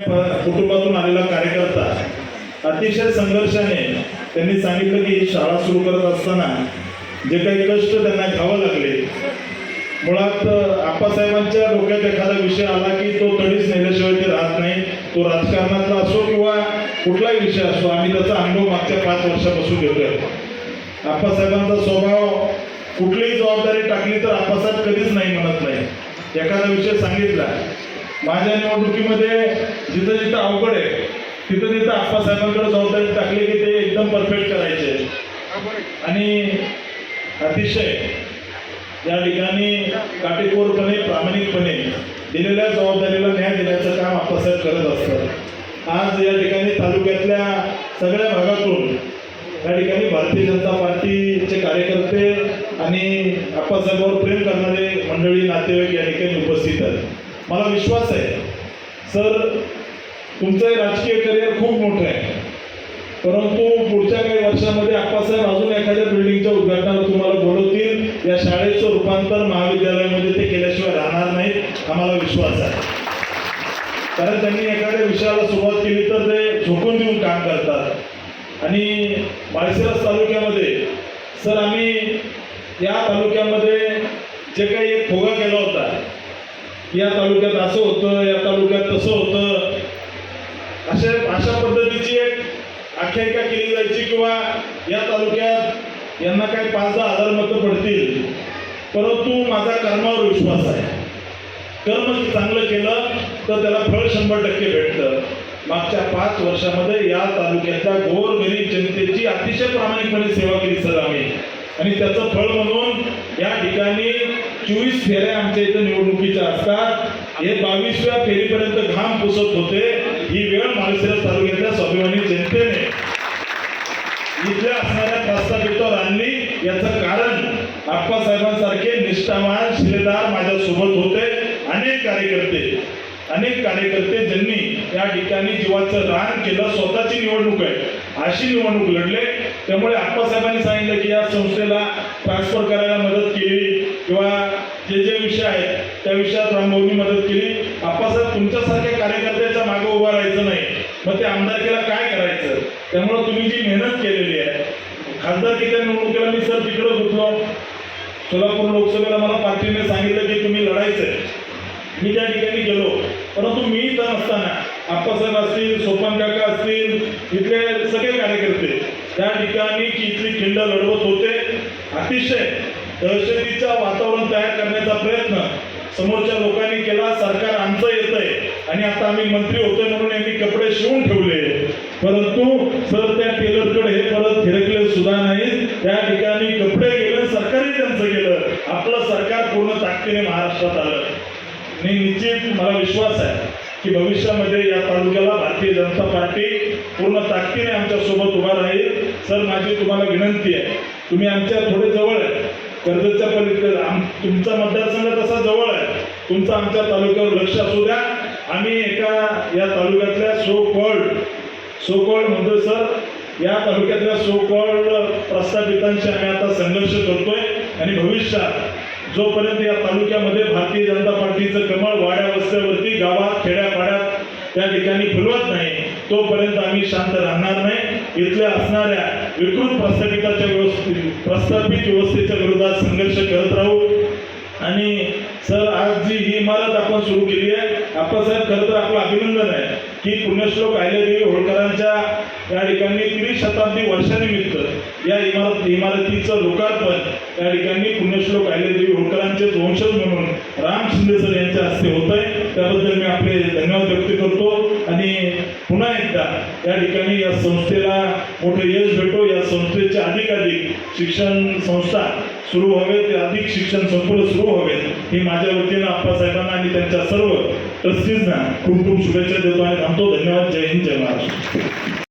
कुटुंबातून आलेला कार्यकर्ता अतिशय संघर्षाने त्यांनी सांगितलं की शाळा सुरू करत असताना जे काही कष्ट त्यांना घ्यावं लागले मुळात आप्पासाहेबांच्या डोक्यात एखादा विषय आला की तो तडीच नेल्याशिवाय ते राहत नाही. तो राजकारणातला असो किंवा कुठलाही विषय असो आम्ही त्याचा अनुभव मागच्या पाच वर्षापासून घेतोय. आप्पासाहेबांचा स्वभाव कुठलीही जबाबदारी टाकली तर आप्पासाहेब कधीच नाही म्हणत नाही. एखादा विषय सांगितला माझ्या निवडणुकीमध्ये जिथं जिथं अवघड आहे तिथं तिथं आप्पासाहेबांकडे जबाबदारी टाकली की ते एकदम परफेक्ट करायचे. आणि अतिशय या ठिकाणी काटेकोरपणे प्रामाणिकपणे दिलेल्या जबाबदारीला न्याय देण्याचं काम आप्पासाहेब करत असतात. आज या ठिकाणी तालुक्यातल्या सगळ्या भागातून या ठिकाणी भारतीय जनता पार्टीचे कार्यकर्ते आणि आप्पासाहेबांवर प्रेम करणारे मंडळी नातेवाईक या ठिकाणी मला विश्वास आहे. सर तुमचं राजकीय करिअर खूप मोठं आहे. परंतु पुढच्या काही वर्षामध्ये आप्पासाहेब अजून एखाद्या बिल्डिंगच्या उद्घाटनावर तुम्हाला बोलवतील. या शाळेचं रूपांतर महाविद्यालयामध्ये ते केल्याशिवाय राहणार नाहीत आम्हाला विश्वास आहे. कारण त्यांनी एखाद्या विषयाला सुरुवात केली तर ते झोकून देऊन काम करतात. आणि माळशिरस तालुक्यामध्ये सर आम्ही या तालुक्यामध्ये जे काही एक फोगा केला होता या तालुक्यात असं होतं या तालुक्यात तसं होतं. अशा अशा पद्धतीची एक आख्यायिका केली जायची किंवा या तालुक्यात यांना काही पाच दहा हजार मतं पडतील. परंतु माझा कर्मावर विश्वास आहे. कर्म चांगलं केलं तर त्याला फळ शंभर टक्के भेटतं. मागच्या पाच वर्षामध्ये या तालुक्याच्या गोरगरीब जनतेची अतिशय प्रामाणिकपणे सेवा केली सर आम्ही. आणि त्याचं फळ म्हणून या ठिकाणी चोवीस फेऱ्या आमच्या इथं निवडणुकीच्या असतात. हे बावीसव्या फेरीपर्यंत घाम पुसत होते. ही वेळ माळशिरस तालुक्यातल्या स्वाभिमानी जनतेने. इथल्या असणाऱ्या प्रस्थापितावर आणली याचं कारण आप्पासाहेबांसारखे निष्ठावान शिलेदार माझ्यासोबत होते. अनेक कार्यकर्ते अनेक कार्यकर्ते ज्यांनी या ठिकाणी जीवाचं रान केलं. स्वतःची निवडणूक आहे. अशी निवडणूक लढले. त्यामुळे आप्पासाहेबांनी सांगितलं की या संस्थेला ट्रान्सफर करायला मदत केली. किंवा जे जे विषय आहेत त्या विषयात रामभाऊनी मदत केली. आप्पासाहेब तुमच्यासारख्या कार्यकर्त्याच्या मागे उभं राहायचं नाही. मग ते आमदारकीला काय करायचं? त्यामुळं तुम्ही जी मेहनत केलेली आहे खासदारकीच्या निवडणुकीला मी सर तिकडं गुंतलो सोलापूर लोकसभेला मला पार्टीने सांगितलं की तुम्ही लढायचं मी त्या ठिकाणी गेलो. परंतु मी इथं नसताना आप्पासाहेब असतील सोपान काका असतील इथले सगळे कार्यकर्ते त्या ठिकाणी इथली खिंड लढवत होते. अतिशय दहशतीचा वातावरण तयार करण्याचा प्रयत्न समोरच्या लोकांनी केला. सरकार आमचं येतंय. आणि आता आम्ही मंत्री होतोय म्हणून यांनी कपडे शिवून ठेवले. परंतु सर त्या टेलरकडे हे परत फिरकले सुद्धा नाहीत त्या ठिकाणी कपडे गेले सरकारही त्यांचं गेलं. आपलं सरकार पूर्ण ताकदीने महाराष्ट्रात आलं. आणि निश्चित मला विश्वास आहे की भविष्यामध्ये या तालुक्याला भारतीय जनता पार्टी पूर्ण ताकदीने आमच्यासोबत उभा राहील. सर माझी तुम्हाला विनंती आहे. तुम्ही आमच्या थोडे जवळ आहे. कर्जतच्या पलीकडे आम तुमचा मतदारसंघ तसा जवळ आहे. तुमचं आमच्या तालुक्यावर लक्ष असू द्या. आम्ही एका या तालुक्यातल्या सो कॉल्ड सो कॉल्ड म्हणतो सर या तालुक्यातल्या सो कॉल्ड प्रस्थापितांशी आम्ही आता संघर्ष करतोय. आणि भविष्यात जोपर्यंत या तालुक्यामध्ये भारतीय जनता पार्टीचं कमळ वाड्या वस्त्यावरती गावात खेड्यापाड्यात त्या ठिकाणी फुलवत नाही तोपर्यंत आम्ही शांत राहणार नाही. इथल्या असणाऱ्या विकृत प्रस्थापिताच्या व्यवस्थे प्रस्थापित व्यवस्थेच्या विरोधात संघर्ष करत राहू. आणि सर आज जी ही इमारत आपण सुरू केली आहे. आप्पासाहेब खरं तर आपलं अभिनंदन आहे की पुण्यश्लोक अहिल्यादेवी होळकरांच्या या ठिकाणी त्रिशताब्दी शताब्दी वर्षानिमित्त या इमारत इमारतीचं लोकार्पण या ठिकाणी पुण्यश्लोक अहिल्यादेवी होळकरांचे वंशज म्हणून राम शिंदे सर यांच्या हस्ते होत आहे त्याबद्दल मी आपले धन्यवाद व्यक्त करतो. आणि पुन्हा या ठिकाणी या संस्थेला मोठं यश भेटो. या संस्थेचे अधिकाधिक शिक्षण संस्था सुरू व्हावेत अधिक शिक्षण संकुल सुरू व्हावेत हे माझ्या वतीनं आप्पासाहेबांना आणि त्यांच्या सर्व ट्रस्टीजना खूप खूप शुभेच्छा देतो आणि थांबतो. धन्यवाद. जय हिंद जय महाराष्ट्र.